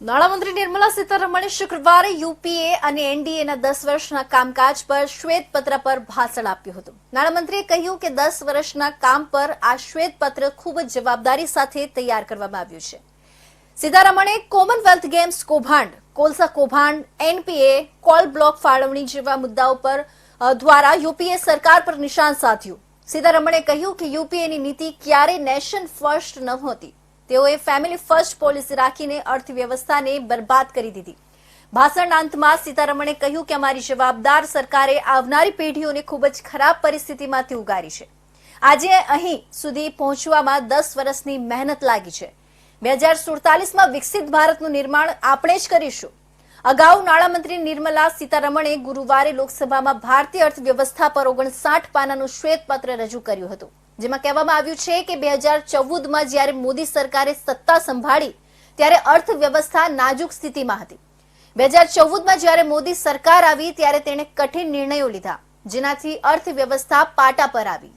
નાણામંત્રી નિર્મલા સીતારમણે શુક્રવારે યુપીએ અને એનડીએના દસ વર્ષના કામકાજ પર શ્વેતપત્ર પર ભાષણ આપ્યું હતું. નાણામંત્રીએ કહ્યું કે દસ વર્ષના કામ પર આ શ્વેતપત્ર ખૂબ જ જવાબદારી સાથે તૈયાર કરવામાં આવ્યું છે. સીતારમણે કોમનવેલ્થ ગેમ્સ કૌભાંડ, કોલસા કૌભાંડ, એનપીએ, કોલ બ્લોક ફાળવણી જેવા મુદ્દાઓ પર દ્વારા યુપીએ સરકાર પર નિશાન સાધ્યું. સીતારમણે કહ્યું કે યુપીએની નીતિ ક્યારેય નેશન ફર્સ્ટ નહોતી તેઓએ ફેમિલી ફર્સ્ટ પોલિસી રાખીને અર્થવ્યવસ્થાને બરબાદ કરી દીધી. ભાષણના અંતમાં સીતારમણે કહ્યું કે અમારી જવાબદાર સરકારે આવનારી પેઢીઓને ખૂબ જ ખરાબ પરિસ્થિતિમાંથી ઉગારી છે. આજે અહીં સુધી પહોંચવામાં દસ વર્ષની મહેનત લાગી છે. બે હજાર સુડતાલીસમાં વિકસિત ભારતનું નિર્માણ આપણે જ કરીશું. અગાઉ નાણામંત્રી નિર્મલા સીતારમણે ગુરુવારે લોકસભામાં ભારતીય અર્થવ્યવસ્થા પર ઓગણસાઠ પાનાનું શ્વેતપત્ર રજૂ કર્યું હતું. જેમાં કહેવામાં આવ્યું છે કે બે હજાર ચૌદમાં જ્યારે મોદી સરકારે સત્તા સંભાળી, ત્યારે અર્થવ્યવસ્થા નાજુક સ્થિતિમાં હતી. બે હજાર ચૌદમાં જ્યારે મોદી સરકાર આવી, ત્યારે તેણે કઠિન નિર્ણયો લીધા, જેનાથી અર્થવ્યવસ્થા પાટા પર આવી.